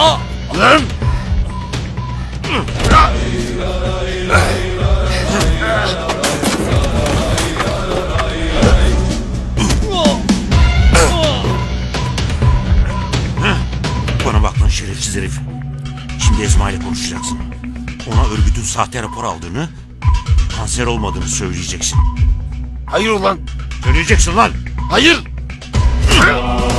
Lan! Bana bak lan şerefsiz herif. Şimdi Esma ile konuşacaksın. Ona örgütün sahte rapor aldığını, kanser olmadığını söyleyeceksin. Hayır ulan. Söyleyeceksin lan. Hayır.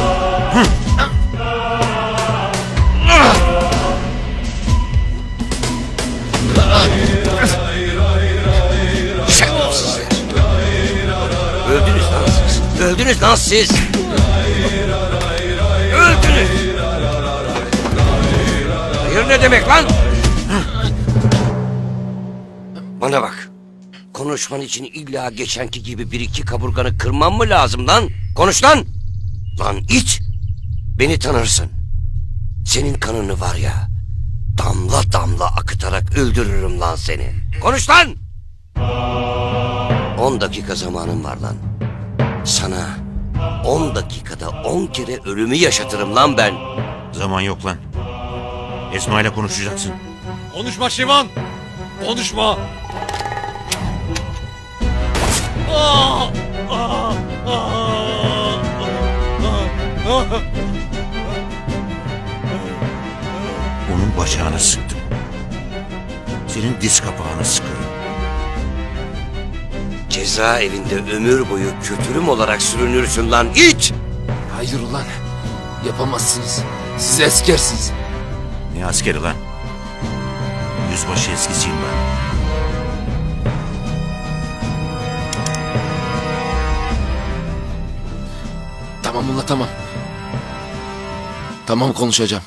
Öldünüz lan siz. Öldünüz. Hayır ne demek lan? Bana bak. Konuşman için illa geçenki gibi bir iki kaburganı kırmam mı lazım lan? Konuş lan. Lan iç. Beni tanırsın. Senin kanını var ya. Damla damla akıtarak öldürürüm lan seni. Konuş lan. 10 dakika zamanım var lan. Sana 10 dakikada 10 kere ölümü yaşatırım lan ben. Zaman yok lan. Esma ile konuşacaksın. Konuşma Şivan. Konuşma. Aa! Aa! Aa! Aa! Onun bacağını sıktım. Senin diz kapağını sıkarım. Cezaevinde ömür boyu kötürüm olarak sürünürsün lan iç. Hayır ulan. Yapamazsınız. Siz eskersiniz. Ne askeri lan? Yüzbaşı eskisiyim ben. Tamam ulan tamam. Tamam konuşacağım.